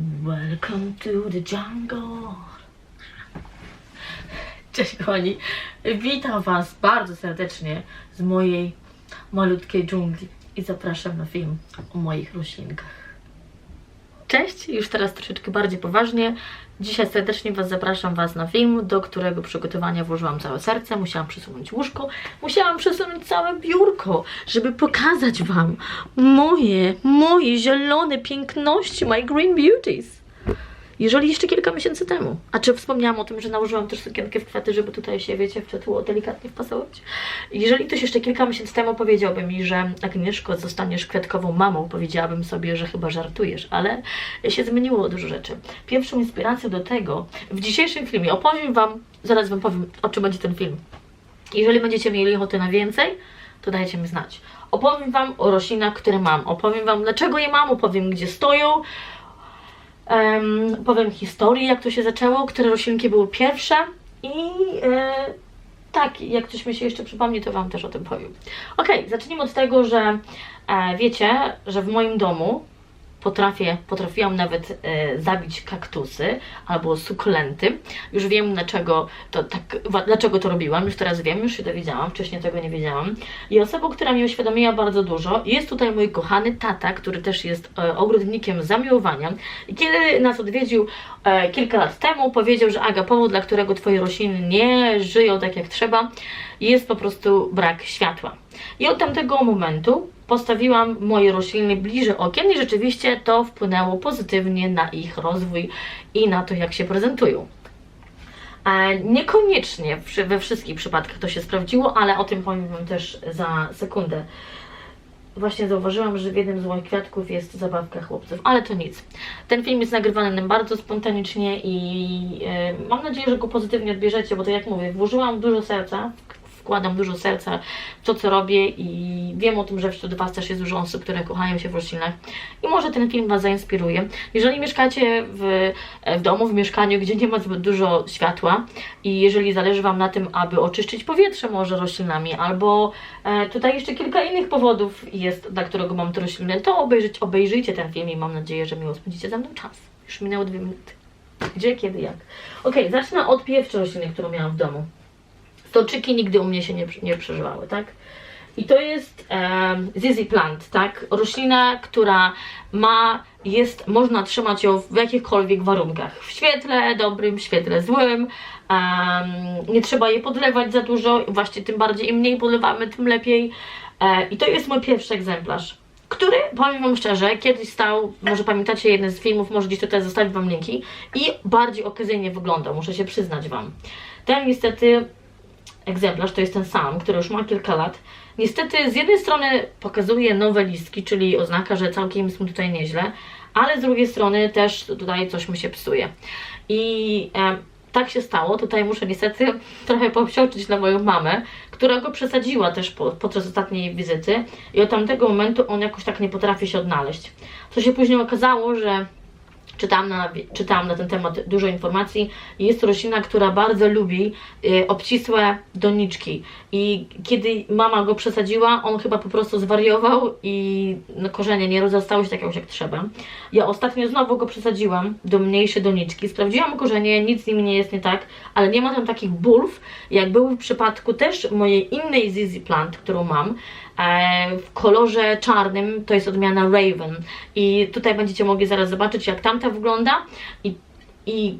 Welcome to the jungle. Cześć kochani, witam Was bardzo serdecznie z mojej malutkiej dżungli i zapraszam na film o moich roślinkach. Cześć, już teraz troszeczkę bardziej poważnie. Dzisiaj serdecznie Was zapraszam Was na film, do którego przygotowania włożyłam całe serce. Musiałam przesunąć łóżko, musiałam przesunąć całe biurko, żeby pokazać Wam moje, moje zielone piękności, my green beauties. Jeżeli jeszcze kilka miesięcy temu. A czy wspomniałam o tym, że nałożyłam też sukienkę w kwiaty, żeby tutaj się, wiecie, w czatło delikatnie wpasować? Jeżeli ktoś jeszcze kilka miesięcy temu powiedziałby mi, że Agnieszko, zostaniesz kwiatkową mamą, powiedziałabym sobie, że chyba żartujesz, ale się zmieniło dużo rzeczy. Pierwszą inspiracją do tego w dzisiejszym filmie opowiem Wam, zaraz Wam powiem, o czym będzie ten film. Jeżeli będziecie mieli ochotę na więcej, to dajcie mi znać. Opowiem Wam o roślinach, które mam. Opowiem Wam, dlaczego je mam, opowiem, gdzie stoją. Em, powiem historię, jak to się zaczęło, które roślinki były pierwsze i e, tak, jak coś mi się jeszcze przypomni, to Wam też o tym powiem. Ok, zacznijmy od tego, że e, wiecie, że w moim domu potrafię, potrafiłam nawet e, zabić kaktusy albo sukulenty. Już wiem dlaczego to, tak, dlaczego to robiłam, już teraz wiem, już się dowiedziałam, wcześniej tego nie wiedziałam. I osobą, która mi uświadomiła bardzo dużo, jest tutaj mój kochany tata, który też jest e, ogrodnikiem zamiłowania. I kiedy nas odwiedził e, kilka lat temu, powiedział, że Aga, powód, dla którego Twoje rośliny nie żyją tak jak trzeba, jest po prostu brak światła. I od tamtego momentu postawiłam moje rośliny bliżej okien i rzeczywiście to wpłynęło pozytywnie na ich rozwój i na to, jak się prezentują. E, Niekoniecznie we wszystkich przypadkach to się sprawdziło, ale o tym powiem Wam też za sekundę. Właśnie zauważyłam, że w jednym z moich kwiatków jest zabawka chłopców, ale to nic. Ten film jest nagrywany bardzo spontanicznie i e, mam nadzieję, że go pozytywnie odbierzecie, bo tak jak mówię, włożyłam dużo serca, wkładam dużo serca w to, co robię i wiem o tym, że wśród Was też jest dużo osób, które kochają się w roślinach i może ten film Was zainspiruje. Jeżeli mieszkacie w, w domu, w mieszkaniu, gdzie nie ma zbyt dużo światła i jeżeli zależy Wam na tym, aby oczyszczyć powietrze może roślinami, albo e, tutaj jeszcze kilka innych powodów jest, dla którego mam te rośliny, to obejrzyj, obejrzyjcie ten film i mam nadzieję, że miło spędzicie ze mną czas. Już minęło dwie minuty. Gdzie, kiedy, jak. Ok, zacznę od pierwszej rośliny, którą miałam w domu. Stoczyki nigdy u mnie się nie, nie przeżywały, tak? I to jest um, Zizi Plant, tak? Roślina, która ma, jest, można trzymać ją w jakichkolwiek warunkach. W świetle dobrym, w świetle złym. nie trzeba jej podlewać za dużo, właśnie tym bardziej im mniej podlewamy, tym lepiej. E, I to jest mój pierwszy egzemplarz, który, powiem Wam szczerze, kiedyś stał, może pamiętacie jeden z filmów, może gdzieś tutaj zostawię Wam linki, i bardziej okazyjnie wyglądał, muszę się przyznać Wam. Ten niestety egzemplarz, to jest ten sam, który już ma kilka lat. Niestety z jednej strony pokazuje nowe listki, czyli oznaka, że całkiem jest mu tutaj nieźle, ale z drugiej strony też tutaj coś mu się psuje. I e, tak się stało. Tutaj muszę niestety trochę popsioczyć na moją mamę, która go przesadziła też po, podczas ostatniej wizyty i od tamtego momentu on jakoś tak nie potrafi się odnaleźć. Co się później okazało, że czytałam na, czytałam na ten temat dużo informacji. Jest to roślina, która bardzo lubi y, obcisłe doniczki. I kiedy mama go przesadziła, on chyba po prostu zwariował i no, korzenie nie rozastały się tak jak, trzeba. Ja ostatnio znowu go przesadziłam do mniejszej doniczki. Sprawdziłam korzenie, nic z nimi nie jest nie tak, ale nie ma tam takich bulw, jak były w przypadku też mojej innej Zizi Plant, którą mam. E, w kolorze czarnym to jest odmiana Raven. I tutaj będziecie mogli zaraz zobaczyć jak tamta wygląda. I, i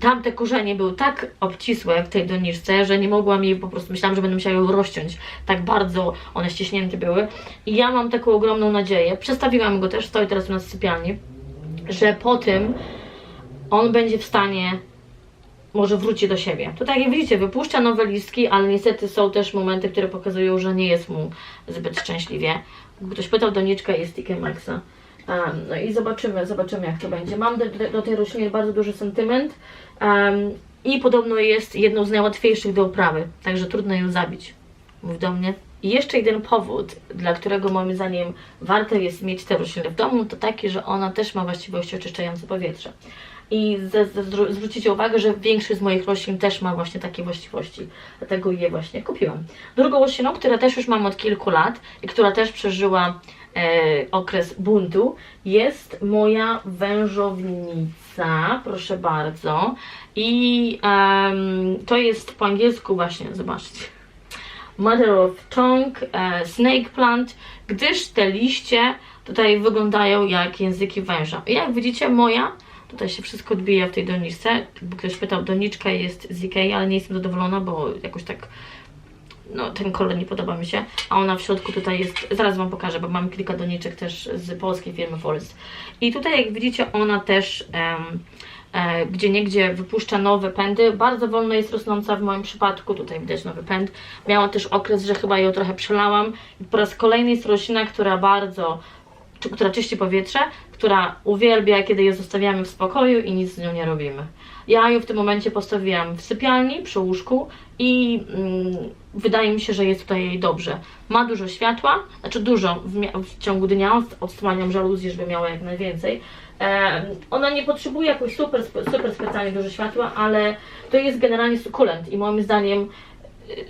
tamte korzenie były tak obcisłe w tej doniczce, że nie mogłam jej po prostu, myślałam, że będę musiała ją rozciąć, tak bardzo one ściśnięte były. I ja mam taką ogromną nadzieję, przestawiłam go też, stoi teraz u nas w sypialni, że po tym on będzie w stanie może wróci do siebie. To tak jak widzicie, wypuszcza nowe listki, ale niestety są też momenty, które pokazują, że nie jest mu zbyt szczęśliwie. Ktoś pytał doniczkę i stickiem Maxa. Um, no i zobaczymy, zobaczymy jak to będzie. Mam do, do tej rośliny bardzo duży sentyment um, i podobno jest jedną z najłatwiejszych do uprawy, także trudno ją zabić. Mów do mnie. I jeszcze jeden powód, dla którego moim zdaniem warto jest mieć tę roślinę w domu, to taki, że ona też ma właściwości oczyszczające powietrze. I ze, ze, zwró- zwrócicie uwagę, że większość z moich roślin też ma właśnie takie właściwości. Dlatego je właśnie kupiłam. Drugą rośliną, która też już mam od kilku lat i która też przeżyła okres buntu, jest moja wężownica, proszę bardzo. I em, to jest po angielsku właśnie, zobaczcie. Mother of Tongue, e, Snake Plant, gdyż te liście tutaj wyglądają jak języki węża. I jak widzicie, moja, tutaj się wszystko odbija w tej doniczce. Jakby ktoś pytał, doniczka jest z Ikei, ale nie jestem zadowolona, bo jakoś tak no ten kolor nie podoba mi się, a ona w środku tutaj jest, zaraz Wam pokażę, bo mam kilka doniczek też z polskiej firmy Forest. I tutaj jak widzicie ona też em, e, gdzie niegdzie wypuszcza nowe pędy, bardzo wolno jest rosnąca w moim przypadku, tutaj widać nowy pęd. Miałam też okres, że chyba ją trochę przelałam po raz kolejny jest roślina, która bardzo która czyści powietrze, która uwielbia, kiedy ją zostawiamy w spokoju i nic z nią nie robimy. Ja ją w tym momencie postawiłam w sypialni, przy łóżku i mm, wydaje mi się, że jest tutaj jej dobrze. Ma dużo światła, znaczy dużo w, w ciągu dnia, odsłaniam żaluzję, żeby miała jak najwięcej. E, ona nie potrzebuje jakoś super, super specjalnie dużo światła, ale to jest generalnie sukulent i moim zdaniem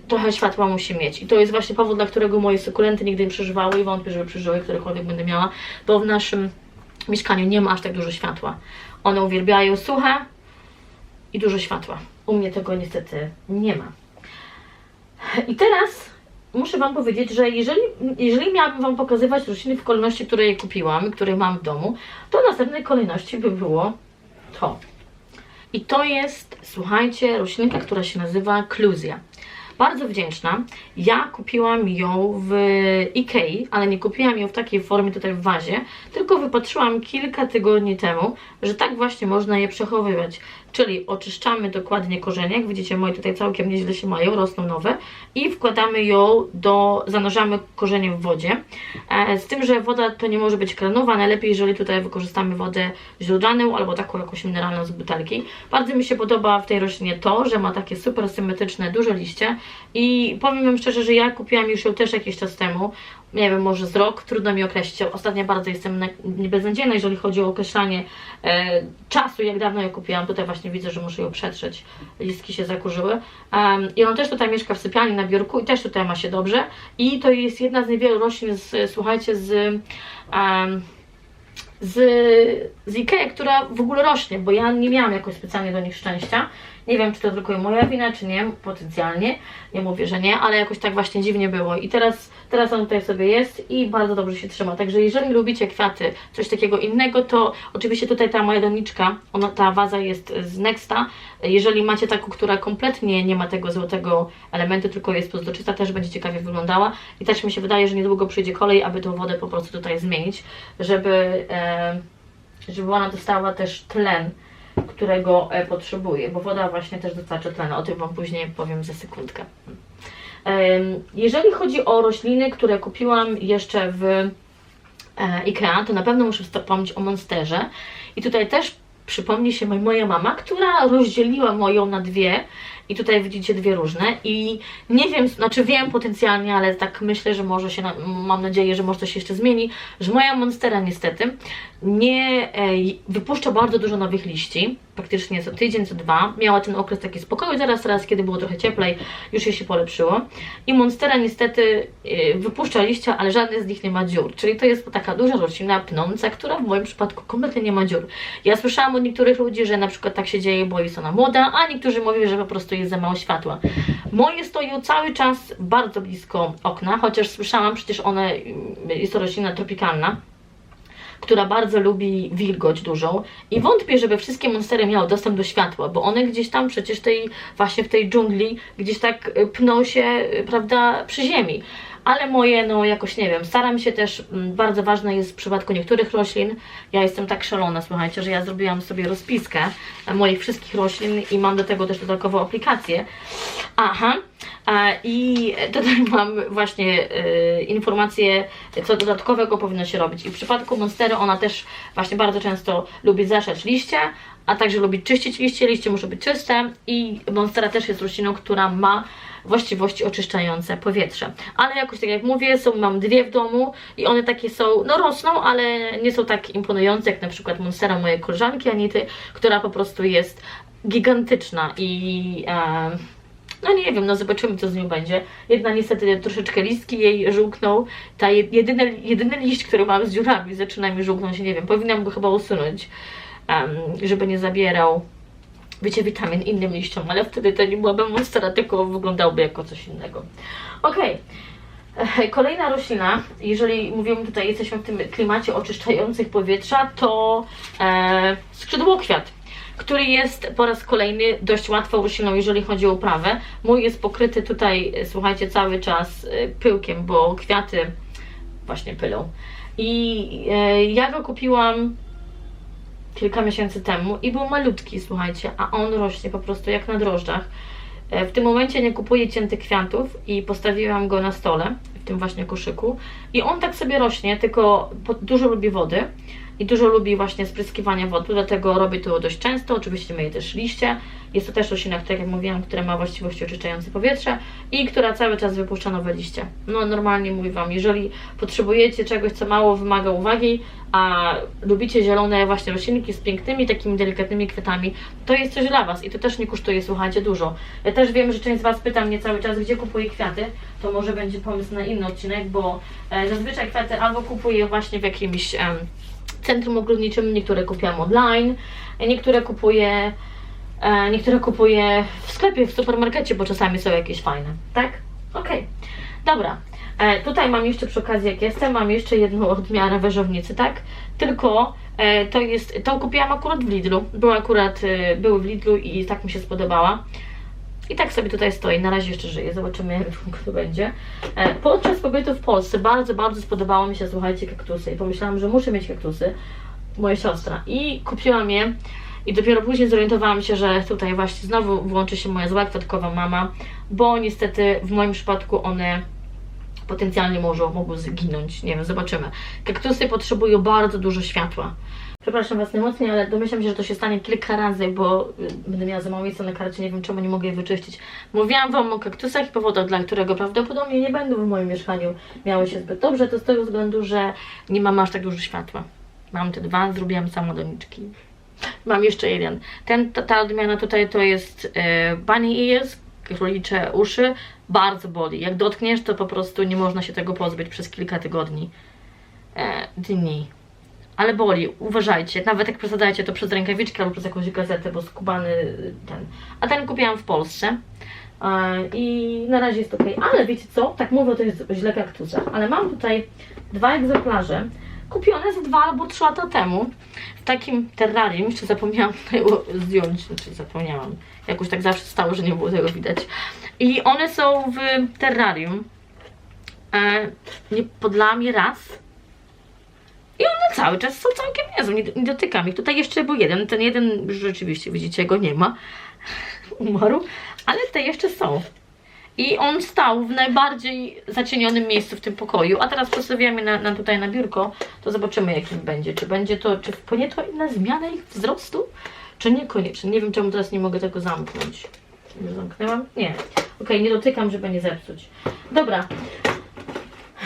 trochę światła musi mieć. I to jest właśnie powód, dla którego moje sukulenty nigdy nie przeżywały i wątpię, żeby przeżyły, którekolwiek będę miała, bo w naszym mieszkaniu nie ma aż tak dużo światła. One uwielbiają suche i dużo światła. U mnie tego niestety nie ma. I teraz muszę Wam powiedzieć, że jeżeli, jeżeli miałabym Wam pokazywać rośliny w kolejności, które je kupiłam, które mam w domu, to w następnej kolejności by było to. I to jest, słuchajcie, roślinka, która się nazywa kluzja. Bardzo wdzięczna. Ja kupiłam ją w Ikei, ale nie kupiłam ją w takiej formie tutaj w wazie, tylko wypatrzyłam kilka tygodni temu, że tak właśnie można je przechowywać. Czyli oczyszczamy dokładnie korzenie, jak widzicie moje tutaj całkiem nieźle się mają, rosną nowe i wkładamy ją do, zanurzamy korzenie w wodzie. E, z tym, że woda to nie może być kranowa, najlepiej jeżeli tutaj wykorzystamy wodę źródlaną albo taką jakąś mineralną z butelki. Bardzo mi się podoba w tej roślinie to, że ma takie super symetryczne, duże liście i powiem Wam szczerze, że ja kupiłam już ją też jakiś czas temu, nie wiem, może z rok, trudno mi określić. Ostatnio bardzo jestem na- beznadziejna, jeżeli chodzi o określanie e, czasu, jak dawno ją kupiłam. Tutaj właśnie widzę, że muszę ją przetrzeć, listki się zakurzyły. Um, I ona też tutaj mieszka w sypialni na biurku i też tutaj ma się dobrze. I to jest jedna z niewielu roślin, z, słuchajcie, z... Um, z, z Ikei, która w ogóle rośnie, bo ja nie miałam jakoś specjalnie do nich szczęścia. Nie wiem, czy to tylko moja wina, czy nie, potencjalnie. Nie mówię, że nie, ale jakoś tak właśnie dziwnie było. I teraz, teraz on tutaj sobie jest i bardzo dobrze się trzyma. Także jeżeli lubicie kwiaty, coś takiego innego, to oczywiście tutaj ta moja doniczka, ona, ta waza jest z Nexta. Jeżeli macie taką, która kompletnie nie ma tego złotego elementu, tylko jest pozdoczysta, też będzie ciekawie wyglądała. I też mi się wydaje, że niedługo przyjdzie kolej, aby tą wodę po prostu tutaj zmienić, żeby, e, żeby ona dostała też tlen którego e, potrzebuje, bo woda właśnie też dostarcza tlenu. O tym Wam później powiem za sekundkę. Jeżeli chodzi o rośliny, które kupiłam jeszcze w e, IKEA, to na pewno muszę wspomnieć o Monsterze. I tutaj też przypomni się moj- moja mama, która rozdzieliła moją na dwie. I tutaj widzicie dwie różne. I nie wiem, znaczy wiem potencjalnie, ale tak myślę, że może się, mam nadzieję, że może to się jeszcze zmieni, że moja Monstera niestety nie e, wypuszcza bardzo dużo nowych liści. Praktycznie co tydzień, co dwa. Miała ten okres taki spokoju, zaraz, teraz, kiedy było trochę cieplej, już jej się polepszyło. I Monstera niestety e, wypuszcza liścia, ale żadne z nich nie ma dziur. Czyli to jest taka duża roślina pnąca, która w moim przypadku kompletnie nie ma dziur. Ja słyszałam od niektórych ludzi, że na przykład tak się dzieje, bo jest ona młoda, a niektórzy mówią, że po prostu jest za mało światła. Moje stoją cały czas bardzo blisko okna, chociaż słyszałam, przecież one, mm, jest to roślina tropikalna, która bardzo lubi wilgoć dużą i wątpię, żeby wszystkie monstery miały dostęp do światła, bo one gdzieś tam przecież tej, właśnie w tej dżungli gdzieś tak y, pną się, y, prawda, przy ziemi. Ale moje, no jakoś nie wiem, staram się też, mm, bardzo ważne jest w przypadku niektórych roślin, ja jestem tak szalona, słuchajcie, że ja zrobiłam sobie rozpiskę e, moich wszystkich roślin i mam do tego też dodatkową aplikację. Aha, e, i tutaj mam właśnie e, informacje, co dodatkowego powinno się robić. I w przypadku Monstery ona też właśnie bardzo często lubi zaszać liście, a także lubi czyścić liście, liście muszą być czyste i Monstera też jest rośliną, która ma właściwości oczyszczające powietrze. Ale jakoś tak jak mówię, są, mam dwie w domu i one takie są, no rosną, ale nie są tak imponujące jak na przykład Monstera mojej koleżanki Anity, która po prostu jest gigantyczna i e, No nie wiem, no zobaczymy co z nią będzie. Jedna niestety troszeczkę listki jej żółknął. Ta je- jedyny, jedyny liść, który mam z dziurami zaczyna mi żółknąć, nie wiem, powinnam go chyba usunąć, em, żeby nie zabierał wiecie, witamin innym liściom, ale wtedy to nie byłaby monstera, tylko wyglądałby jako coś innego. Okej. E, Kolejna roślina, jeżeli mówimy tutaj, jesteśmy w tym klimacie oczyszczających powietrza, to e, skrzydłokwiat, który jest po raz kolejny dość łatwą rośliną, jeżeli chodzi o uprawę. Mój jest pokryty tutaj, słuchajcie, cały czas e, pyłkiem, bo kwiaty właśnie pylą. I e, ja go kupiłam kilka miesięcy temu i był malutki, słuchajcie, a on rośnie po prostu jak na drożdżach. E, W tym momencie nie kupuję ciętych kwiatów i postawiłam go na stole, w tym właśnie koszyku. I on tak sobie rośnie, tylko dużo lubi wody i dużo lubi właśnie spryskiwania wody, dlatego robię to dość często. Oczywiście myję też liście. Jest to też roślina, tak jak mówiłam, która ma właściwości oczyszczające powietrze i która cały czas wypuszcza nowe liście. No normalnie mówię Wam, jeżeli potrzebujecie czegoś, co mało wymaga uwagi, a lubicie zielone właśnie roślinki z pięknymi, takimi delikatnymi kwiatami, to jest coś dla Was i to też nie kosztuje, słuchajcie, dużo. Ja też wiem, że część z Was pyta mnie cały czas, gdzie kupuję kwiaty, to może będzie pomysł na inny odcinek, bo e, zazwyczaj kwiaty albo kupuję właśnie w jakimś centrum ogrodniczym, niektóre kupiłam online, niektóre kupuję niektóre kupuję w sklepie, w supermarkecie, bo czasami są jakieś fajne, tak? Okej, dobra. E, tutaj mam jeszcze przy okazji, jak jestem, mam jeszcze jedną odmianę wężownicy, tak? Tylko e, to jest, to kupiłam akurat w Lidlu. Była akurat, e, były w Lidlu i tak mi się spodobała. I tak sobie tutaj stoi, na razie jeszcze żyje, zobaczymy jak długo to będzie. E, podczas pobytu w Polsce bardzo, bardzo spodobało mi się, słuchajcie, kaktusy i pomyślałam, że muszę mieć kaktusy, moja siostra. I kupiłam je i dopiero później zorientowałam się, że tutaj właśnie znowu włączy się moja zła mama, bo niestety w moim przypadku one potencjalnie może, mogą zginąć, nie wiem, zobaczymy. Kaktusy potrzebują bardzo dużo światła. Przepraszam Was najmocniej, ale domyślam się, że to się stanie kilka razy, bo y, będę miała za mało miejsca na karcie, nie wiem czemu nie mogę je wyczyścić. Mówiłam Wam o kaktusach i powodach, dla którego prawdopodobnie nie będą w moim mieszkaniu miały się zbyt dobrze, to z tego względu, że nie mam aż tak dużo światła. Mam te dwa, zrobiłam sama doniczki. Mam jeszcze jeden. Ten, ta, ta odmiana tutaj to jest e, bunny ears, królicze uszy. Bardzo boli. Jak dotkniesz, to po prostu nie można się tego pozbyć przez kilka tygodni. E, dni. Ale boli, uważajcie. Nawet jak przesadajcie to przez rękawiczkę albo przez jakąś gazetę, bo skubany y, ten. A ten kupiłam w Polsce. E, I na razie jest ok. Ale wiecie co? Tak mówię, to jest źle kaktusa. Ale mam tutaj dwa egzemplarze. Kupione z dwa albo trzy lata temu w takim terrarium, jeszcze zapomniałam tego zdjąć, znaczy zapomniałam, jakoś tak zawsze stało, że nie było tego widać. I one są w terrarium, e, nie podlałam je raz i one cały czas są całkiem niezłe, nie, nie dotykam ich. Tutaj jeszcze był jeden, ten jeden rzeczywiście, widzicie, go nie ma, umarł, ale te jeszcze są. I on stał w najbardziej zacienionym miejscu w tym pokoju, a teraz postawiłam je na, na tutaj na biurko, to zobaczymy jakim będzie. Czy będzie to, czy wpłynie to na zmianę ich wzrostu, czy niekoniecznie. Nie wiem czemu teraz nie mogę tego zamknąć. Już zamknęłam? Nie. Okej, nie dotykam, żeby nie zepsuć. Dobra.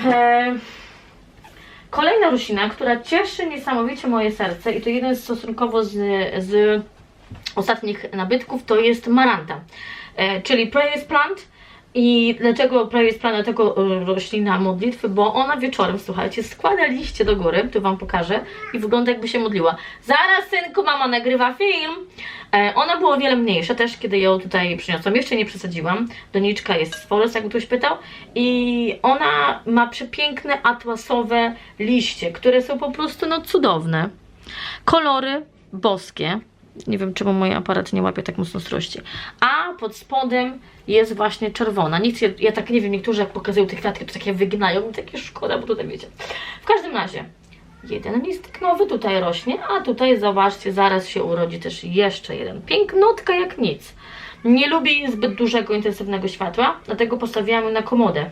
Eee, Kolejna roślina, która cieszy niesamowicie moje serce i to jeden z stosunkowo z, z ostatnich nabytków, to jest maranta, e, czyli praise plant. I dlaczego praise plant, dlatego e, roślina modlitwy, bo ona wieczorem, słuchajcie, składa liście do góry, tu Wam pokażę i wygląda jakby się modliła. Zaraz, synku, mama nagrywa film. E, ona była o wiele mniejsza też, kiedy ją tutaj przyniosłam. Jeszcze nie przesadziłam. Doniczka jest Forest, jakby ktoś pytał. I ona ma przepiękne atłasowe liście, które są po prostu no cudowne. Kolory boskie. Nie wiem, czemu mój aparat nie łapie tak mocno strości. A pod spodem jest właśnie czerwona. Nic, ja, ja tak nie wiem, niektórzy jak pokazują te kwiatki, to takie wyginają, mi takie szkoda, bo tutaj wiecie. W każdym razie, jeden listek nowy tutaj rośnie, a tutaj zobaczcie, zaraz się urodzi też jeszcze jeden. Pięknotka jak nic. Nie lubi zbyt dużego, intensywnego światła, dlatego postawiłam ją na komodę.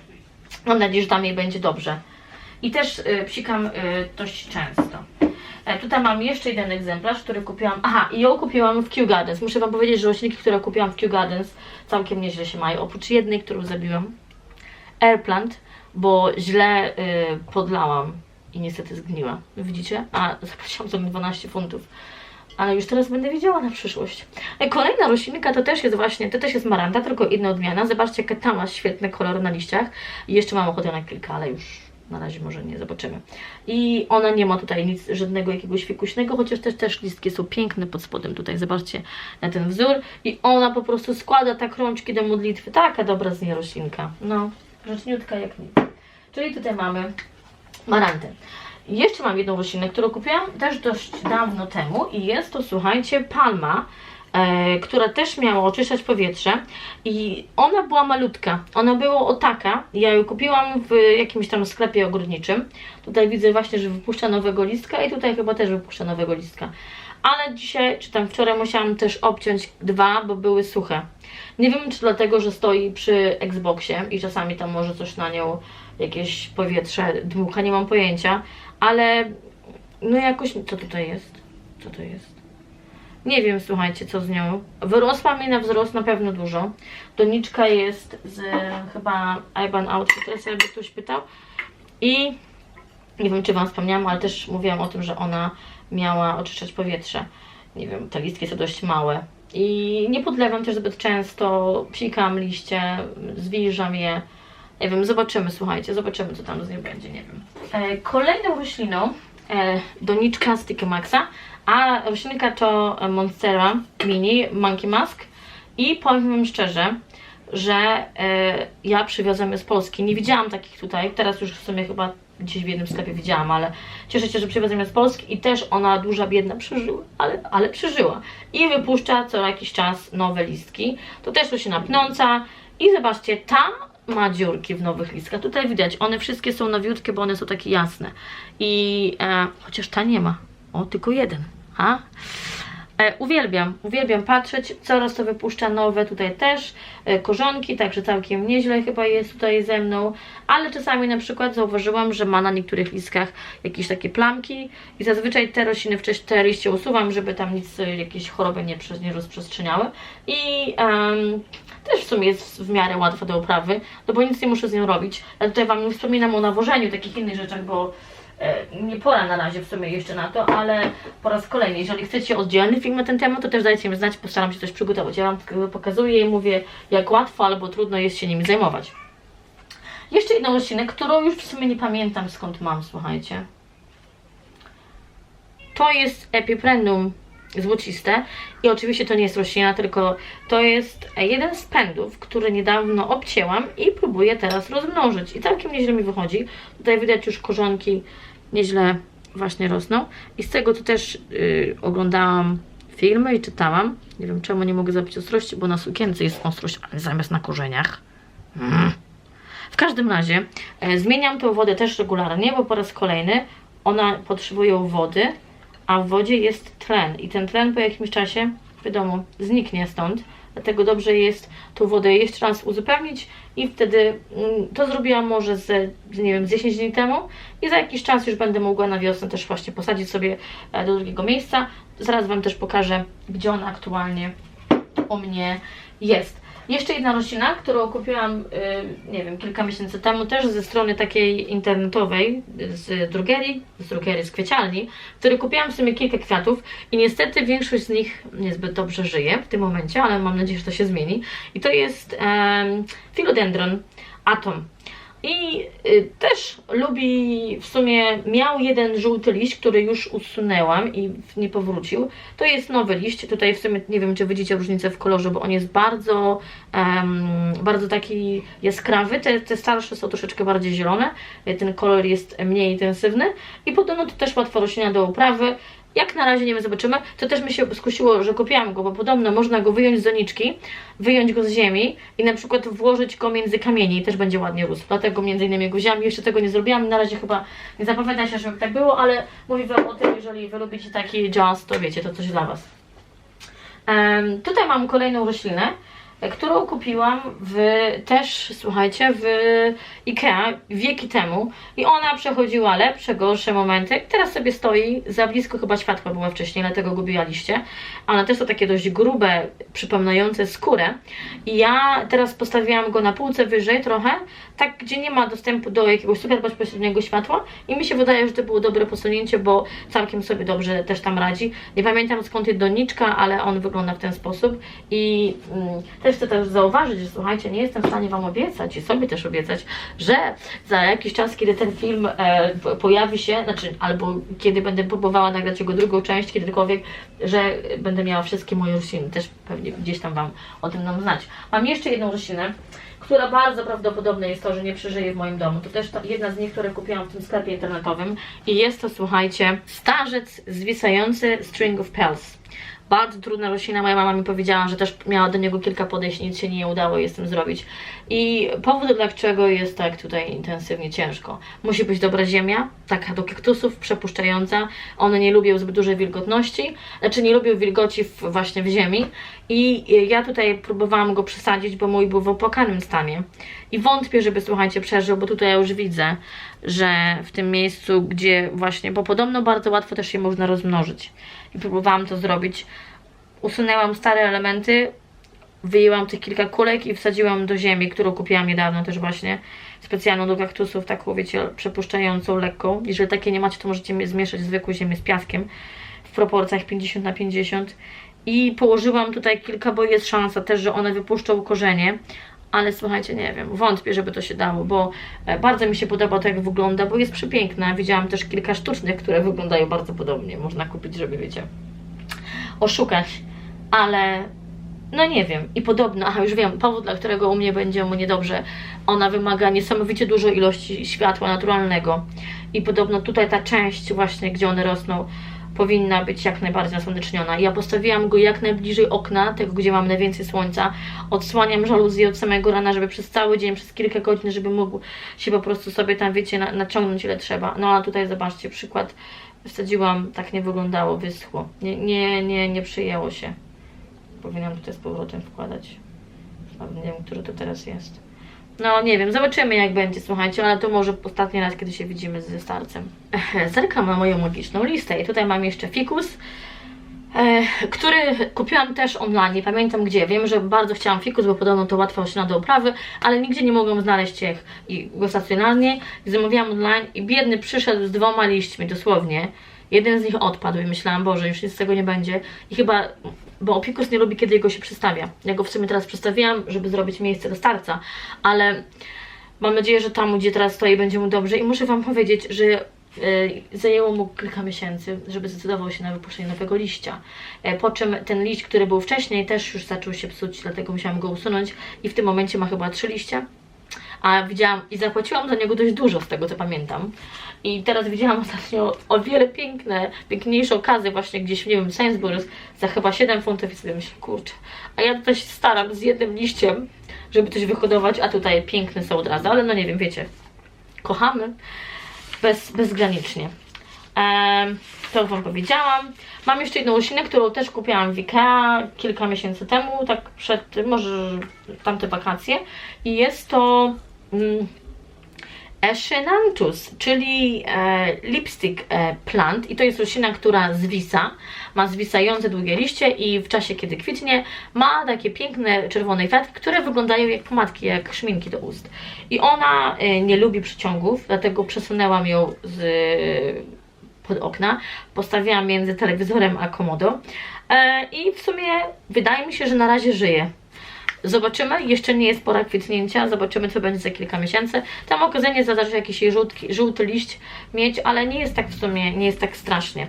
Mam nadzieję, że tam jej będzie dobrze. I też y, psikam y, dość często. E, tutaj mam jeszcze jeden egzemplarz, który kupiłam. Aha, i ją kupiłam w Kew Gardens. Muszę Wam powiedzieć, że roślinki, które kupiłam w Kew Gardens, całkiem nieźle się mają. Oprócz jednej, którą zabiłam. Airplant, bo źle y, podlałam i niestety zgniła. Widzicie? A zapłaciłam za nie 12 funtów. ale już teraz będę wiedziała na przyszłość. E, Kolejna roślinka to też jest właśnie, to też jest maranta, tylko inna odmiana. Zobaczcie, jaka tam ma świetny kolor na liściach. I jeszcze mam ochotę na kilka, ale już na razie może nie zobaczymy. I ona nie ma tutaj nic, żadnego jakiegoś fiekuśnego, chociaż też, też listki są piękne pod spodem tutaj, zobaczcie na ten wzór. I ona po prostu składa tak rączki do modlitwy. Taka dobra z niej roślinka. No, grzeczniutka jak nic. Czyli tutaj mamy marantę. Jeszcze mam jedną roślinę, którą kupiłam też dość dawno temu i jest to, słuchajcie, palma, która też miała oczyszczać powietrze i ona była malutka. Ona była o taka, ja ją kupiłam w jakimś tam sklepie ogrodniczym. Tutaj widzę właśnie, że wypuszcza nowego listka i tutaj chyba też wypuszcza nowego listka. Ale dzisiaj, czy tam wczoraj musiałam też obciąć dwa, bo były suche. Nie wiem, czy dlatego, że stoi przy Xboxie i czasami tam może coś na nią, jakieś powietrze dmucha, nie mam pojęcia, ale no jakoś, co tutaj jest? Co to jest? Nie wiem, słuchajcie, co z nią. Wyrosła mi na wzrost na pewno dużo. Doniczka jest z chyba Iban Outfit, teraz jakby ktoś pytał. I nie wiem, czy Wam wspomniałam, ale też mówiłam o tym, że ona miała oczyszczać powietrze. Nie wiem, te listki są dość małe. I nie podlewam też zbyt często, psikam liście, zwilżam je. Nie wiem, zobaczymy, słuchajcie, zobaczymy, co tam z nią będzie, nie wiem. E, kolejną rośliną, e, doniczka Sticky Maxa, a roślinka to Monstera Mini Monkey Mask. I powiem Wam szczerze, że e, ja przywiozłam je z Polski. Nie widziałam takich tutaj, teraz już w sumie chyba gdzieś w jednym sklepie widziałam, ale cieszę się, że przywiozłam je z Polski i też ona, duża biedna, przeżyła, ale, ale przeżyła. I wypuszcza co jakiś czas nowe listki. To też roślina pnąca i zobaczcie, ta ma dziurki w nowych listkach. Tutaj widać, one wszystkie są nowiutkie, bo one są takie jasne. I e, chociaż ta nie ma. O, tylko jeden. E, uwielbiam, uwielbiam patrzeć, coraz to wypuszcza nowe, tutaj też e, korzonki, także całkiem nieźle chyba jest tutaj ze mną, ale czasami na przykład zauważyłam, że ma na niektórych listkach jakieś takie plamki i zazwyczaj te rośliny wcześniej te liście usuwam, żeby tam nic, e, jakieś choroby nie, nie rozprzestrzeniały. I em, też w sumie jest w miarę łatwa do uprawy, no bo nic nie muszę z nią robić. Ja tutaj Wam nie wspominam o nawożeniu, takich innych rzeczach, bo nie pora na razie w sumie jeszcze na to, ale po raz kolejny, jeżeli chcecie oddzielny film na ten temat, to też dajcie mi znać, postaram się coś przygotować. Ja Wam pokazuję i mówię, jak łatwo albo trudno jest się nimi zajmować. Jeszcze jedną roślinę, którą już w sumie nie pamiętam skąd mam, słuchajcie. To jest Epiprendum złociste i oczywiście to nie jest roślina, tylko to jest jeden z pędów, który niedawno obcięłam i próbuję teraz rozmnożyć i całkiem nieźle mi wychodzi. Tutaj widać już korzonki nieźle właśnie rosną i z tego to też yy, oglądałam filmy i czytałam. Nie wiem czemu nie mogę zabić ostrości, bo na sukience jest ostrość, zamiast na korzeniach. Mm. W każdym razie e, zmieniam tą wodę też regularnie, bo po raz kolejny ona potrzebuje wody, a w wodzie jest tlen i ten tlen po jakimś czasie, wiadomo, zniknie stąd. Dlatego dobrze jest tą wodę jeszcze raz uzupełnić i wtedy mm, to zrobiłam może z, nie wiem, z 10 dni temu i za jakiś czas już będę mogła na wiosnę też właśnie posadzić sobie e, do drugiego miejsca. Zaraz Wam też pokażę, gdzie ona aktualnie u mnie jest. Jeszcze jedna roślina, którą kupiłam, y, nie wiem, kilka miesięcy temu, też ze strony takiej internetowej, z drogerii, z drogerii, z kwiecialni, w której kupiłam w sumie kilka kwiatów i niestety większość z nich niezbyt dobrze żyje w tym momencie, ale mam nadzieję, że to się zmieni. I to jest um, philodendron atom. I y, też lubi, w sumie miał jeden żółty liść, który już usunęłam i nie powrócił. To jest nowy liść, tutaj w sumie nie wiem, czy widzicie różnicę w kolorze, bo on jest bardzo, em, bardzo taki jaskrawy. Te, te starsze są troszeczkę bardziej zielone, ten kolor jest mniej intensywny i podobno to też łatwa roślina do uprawy. Jak na razie nie wiem, zobaczymy. To też mi się skusiło, że kupiłam go, bo podobno można go wyjąć z doniczki, wyjąć go z ziemi i na przykład włożyć go między kamieni i też będzie ładnie rósł. Dlatego między innymi go wzięłam. Jeszcze tego nie zrobiłam. Na razie chyba nie zapowiada się, żeby tak było, ale mówię Wam o tym, jeżeli Wy lubicie taki jazz, to wiecie, to coś dla Was. Em, tutaj mam kolejną roślinę. E, którą kupiłam w, też, słuchajcie, w Ikea wieki temu i ona przechodziła lepsze, gorsze momenty. Teraz sobie stoi, za blisko chyba światła była wcześniej, dlatego gubiła liście. One też są takie dość grube, przypominające skórę i ja teraz postawiłam go na półce wyżej trochę, tak gdzie nie ma dostępu do jakiegoś super bezpośredniego światła i mi się wydaje, że to było dobre posunięcie, bo całkiem sobie dobrze też tam radzi. Nie pamiętam skąd jest doniczka, ale on wygląda w ten sposób i mm, też chcę też zauważyć, że słuchajcie, nie jestem w stanie Wam obiecać i sobie też obiecać, że za jakiś czas, kiedy ten film e, pojawi się, znaczy albo kiedy będę próbowała nagrać jego drugą część, kiedykolwiek, że będę miała wszystkie moje rośliny, też pewnie gdzieś tam Wam o tym dam znać. Mam jeszcze jedną roślinę, która bardzo prawdopodobne jest to, że nie przeżyje w moim domu. To też ta, jedna z nich, które kupiłam w tym sklepie internetowym i jest to, słuchajcie, starzec zwisający string of pearls. Bardzo trudna roślina, moja mama mi powiedziała, że też miała do niego kilka podejść, nic się nie udało jej tym zrobić. I powód, dlaczego jest tak tutaj intensywnie ciężko. Musi być dobra ziemia, taka do kaktusów, przepuszczająca. One nie lubią zbyt dużej wilgotności, znaczy nie lubią wilgoci w, właśnie w ziemi. I ja tutaj próbowałam go przesadzić, bo mój był w opłakanym stanie. I wątpię, żeby, słuchajcie, przeżył, bo tutaj ja już widzę, że w tym miejscu, gdzie właśnie, bo podobno bardzo łatwo też się można rozmnożyć. I próbowałam to zrobić. Usunęłam stare elementy, wyjęłam tych kilka kulek i wsadziłam do ziemi, którą kupiłam niedawno też właśnie, specjalną do kaktusów, taką wiecie, przepuszczającą, lekką. Jeżeli takiej nie macie, to możecie mi- zmieszać zwykłą ziemię z piaskiem w proporcjach 50 na 50 i położyłam tutaj kilka, bo jest szansa też, że one wypuszczą korzenie, ale słuchajcie, nie wiem, wątpię, żeby to się dało, bo e, bardzo mi się podoba to, jak wygląda, bo jest przepiękna. Widziałam też kilka sztucznych, które wyglądają bardzo podobnie. Można kupić, żeby, wiecie, oszukać, ale no nie wiem. I podobno, aha, już wiem, powód, dla którego u mnie będzie mu niedobrze. Ona wymaga niesamowicie dużej ilości światła naturalnego. I podobno tutaj ta część właśnie, gdzie one rosną, powinna być jak najbardziej nasłoneczniona. Ja postawiłam go jak najbliżej okna, tego gdzie mam najwięcej słońca. Odsłaniam żaluzję od samego rana, żeby przez cały dzień, przez kilka godzin, żeby mógł się po prostu sobie tam, wiecie, na, naciągnąć ile trzeba. No a tutaj zobaczcie, przykład wsadziłam, tak nie wyglądało, wyschło. Nie, nie, nie, nie przyjęło się. Powinnam tutaj z powrotem wkładać. Nie wiem, który to teraz jest. No nie wiem, zobaczymy jak będzie, słuchajcie, ale to może ostatni raz, kiedy się widzimy ze starcem. Zerkam na moją magiczną listę i tutaj mam jeszcze fikus, e, który kupiłam też online, nie pamiętam gdzie. Wiem, że bardzo chciałam fikus, bo podobno to łatwa roślina do uprawy, ale nigdzie nie mogłam znaleźć ich i go stacjonarnie. Zamówiłam online i biedny przyszedł z dwoma liśćmi, dosłownie. Jeden z nich odpadł i myślałam, Boże, już nic z tego nie będzie. I chyba, bo Opikus nie lubi, kiedy jego się przestawia. Ja go w sumie teraz przestawiłam, żeby zrobić miejsce do starca, ale mam nadzieję, że tam, gdzie teraz stoi, będzie mu dobrze. I muszę Wam powiedzieć, że e, zajęło mu kilka miesięcy, żeby zdecydował się na wypuszczenie nowego liścia. E, Po czym ten liść, który był wcześniej, też już zaczął się psuć, dlatego musiałam go usunąć. I w tym momencie ma chyba trzy liście a widziałam i zapłaciłam za niego dość dużo z tego co pamiętam. I teraz widziałam ostatnio o wiele piękne, piękniejsze okazy właśnie gdzieś, nie wiem, Sainsbury's za chyba 7 funtów i sobie myślę, kurczę, a ja tutaj się staram z jednym liściem, żeby coś wyhodować, a tutaj piękne są od razu, ale no nie wiem, wiecie, kochamy bez, bezgranicznie. Em, to Wam powiedziałam. Mam jeszcze jedną roślinę, którą też kupiłam w Ikea kilka miesięcy temu, tak przed, może tamte wakacje. I jest to mm, Echinanthus, czyli e, lipstick e, plant. I to jest roślina, która zwisa. Ma zwisające długie liście i w czasie, kiedy kwitnie, ma takie piękne czerwone kwiatki, które wyglądają jak pomadki, jak szminki do ust. I ona e, nie lubi przyciągów, dlatego przesunęłam ją z pod okna, postawiłam między telewizorem a komodą e, i w sumie wydaje mi się, że na razie żyje. Zobaczymy, jeszcze nie jest pora kwitnięcia, zobaczymy co będzie za kilka miesięcy. Tam okazanie zadarzy jakiś żółtki, żółty liść mieć, ale nie jest tak w sumie, nie jest tak strasznie.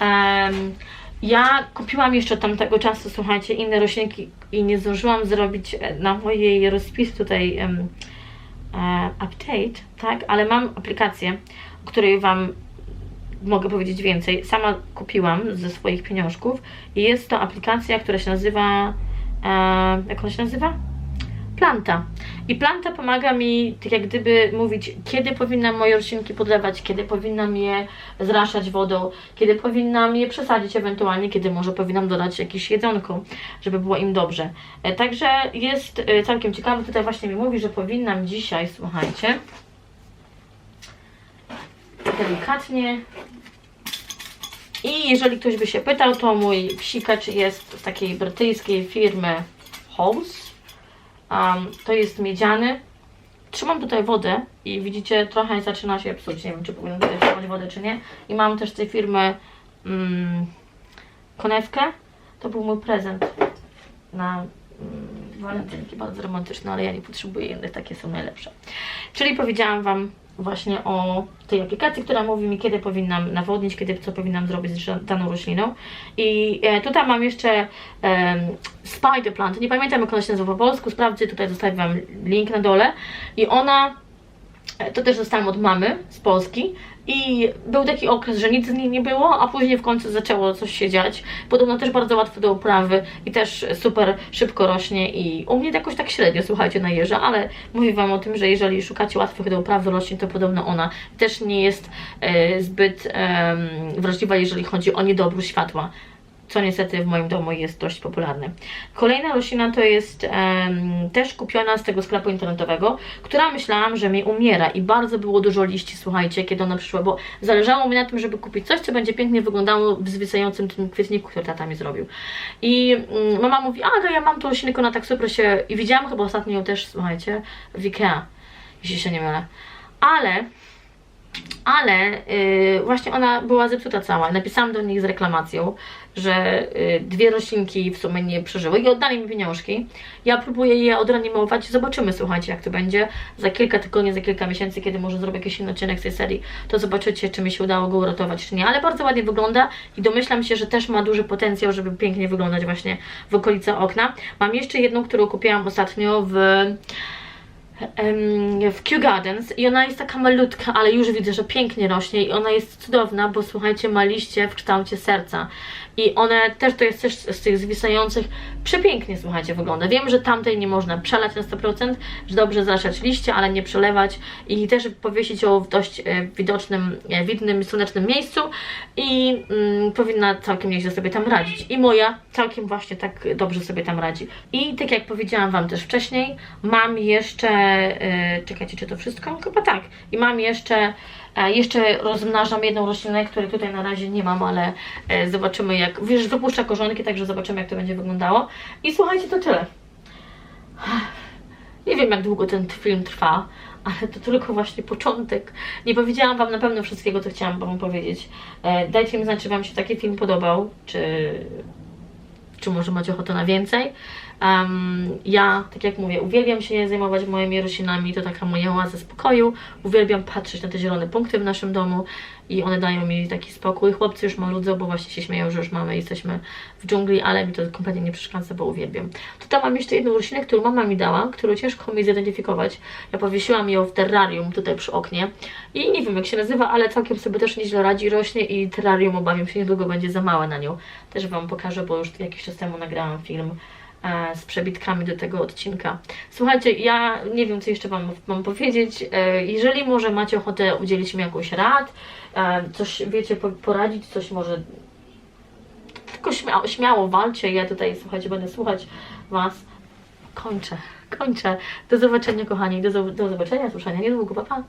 Em, ja kupiłam jeszcze tamtego czasu, słuchajcie, inne roślinki i nie zdążyłam zrobić e, na mojej rozpis tutaj e, update, tak, ale mam aplikację, o której Wam mogę powiedzieć więcej. Sama kupiłam ze swoich pieniążków i jest to aplikacja, która się nazywa. E, jak ona się nazywa? planta. I planta pomaga mi, tak jak gdyby mówić, kiedy powinnam moje roślinki podlewać, kiedy powinnam je zraszać wodą, kiedy powinnam je przesadzić ewentualnie, kiedy może powinnam dodać jakieś jedzonko, żeby było im dobrze. E, Także jest e, całkiem ciekawe, tutaj właśnie mi mówi, że powinnam dzisiaj, słuchajcie, delikatnie i jeżeli ktoś by się pytał, to mój psikacz jest z takiej brytyjskiej firmy House. Um, to jest miedziany. Trzymam tutaj wodę i widzicie, trochę zaczyna się psuć. Nie wiem, czy powinnam tutaj trzymać wodę, czy nie. I mam też z tej firmy mm, konewkę. To był mój prezent na mm, walentynki. Bardzo romantyczne, ale ja nie potrzebuję innych, takie są najlepsze. Czyli powiedziałam Wam właśnie o tej aplikacji, która mówi mi, kiedy powinnam nawodnić, kiedy co powinnam zrobić z daną rośliną. I e, tutaj mam jeszcze e, Spider Plant, nie pamiętam jak ona się nazywa po polsku, sprawdzę, tutaj zostawię Wam link na dole. I ona, e, to też dostałam od mamy z Polski. I był taki okres, że nic z niej nie było, a później w końcu zaczęło coś się dziać. Podobno też bardzo łatwo do uprawy i też super szybko rośnie i u mnie jakoś tak średnio, słuchajcie, na jeża, ale mówię Wam o tym, że jeżeli szukacie łatwych do uprawy roślin, to podobno ona też nie jest e, zbyt em, wrażliwa, jeżeli chodzi o niedobór światła co niestety w moim domu jest dość popularne. Kolejna roślina to jest em, też kupiona z tego sklepu internetowego, która myślałam, że mi umiera i bardzo było dużo liści, słuchajcie, kiedy ona przyszła, bo zależało mi na tym, żeby kupić coś, co będzie pięknie wyglądało w zwisającym tym kwietniku, który tata mi zrobił. I mm, mama mówi, ale ja mam tą roślinkę, ona tak super się... i widziałam chyba ostatnio ją też, słuchajcie, w Ikea, jeśli się nie mylę. Ale ale y, właśnie ona była zepsuta cała. Napisałam do nich z reklamacją, że y, dwie roślinki w sumie nie przeżyły i oddali mi pieniążki. Ja próbuję je odreanimować, zobaczymy, słuchajcie, jak to będzie. Za kilka tygodni, za kilka miesięcy, kiedy może zrobię jakiś inny odcinek z tej serii, to zobaczycie, czy mi się udało go uratować, czy nie. Ale bardzo ładnie wygląda i domyślam się, że też ma duży potencjał, żeby pięknie wyglądać właśnie w okolicy okna. Mam jeszcze jedną, którą kupiłam ostatnio w w Kew Gardens i ona jest taka malutka, ale już widzę, że pięknie rośnie i ona jest cudowna, bo słuchajcie, ma liście w kształcie serca i one też to jest też z tych zwisających przepięknie, słuchajcie, wygląda. Wiem, że tamtej nie można przelać na 100%, że dobrze zaszać liście, ale nie przelewać i też powiesić ją w dość e, widocznym, e, widnym, słonecznym miejscu i mm, powinna całkiem nieźle sobie tam radzić. I moja całkiem właśnie tak dobrze sobie tam radzi. I tak jak powiedziałam Wam też wcześniej, mam jeszcze, e, czekajcie, czy to wszystko? Chyba tak. I mam jeszcze E, Jeszcze rozmnażam jedną roślinę, której tutaj na razie nie mam, ale e, zobaczymy jak, wiesz, wypuszcza korzonki, także zobaczymy jak to będzie wyglądało. I słuchajcie, to tyle. Nie wiem jak długo ten film trwa, ale to tylko właśnie początek. Nie powiedziałam Wam na pewno wszystkiego, co chciałam Wam powiedzieć. E, Dajcie mi znać, czy Wam się taki film podobał, czy, czy może macie ochotę na więcej. Em, ja, tak jak mówię, uwielbiam się zajmować moimi roślinami, to taka moja oaza spokoju. Uwielbiam patrzeć na te zielone punkty w naszym domu i one dają mi taki spokój. Chłopcy już maludzą, bo właśnie się śmieją, że już mamy, jesteśmy w dżungli, ale mi to kompletnie nie przeszkadza, bo uwielbiam. Tutaj mam jeszcze jedną roślinę, którą mama mi dała, którą ciężko mi zidentyfikować. Ja powiesiłam ją w terrarium tutaj przy oknie i nie wiem jak się nazywa, ale całkiem sobie też nieźle radzi, rośnie i terrarium obawiam się niedługo będzie za małe na nią. Też Wam pokażę, bo już jakiś czas temu nagrałam film z przebitkami do tego odcinka. Słuchajcie, ja nie wiem, co jeszcze Wam mam powiedzieć. E, Jeżeli może macie ochotę udzielić mi jakąś rad, e, coś wiecie, po- poradzić, coś może tylko śmiało, śmiało walcie. Ja tutaj, słuchajcie, będę słuchać Was. Kończę, kończę. Do zobaczenia, kochani. Do, do zobaczenia, słyszenia niedługo. Pa, pa.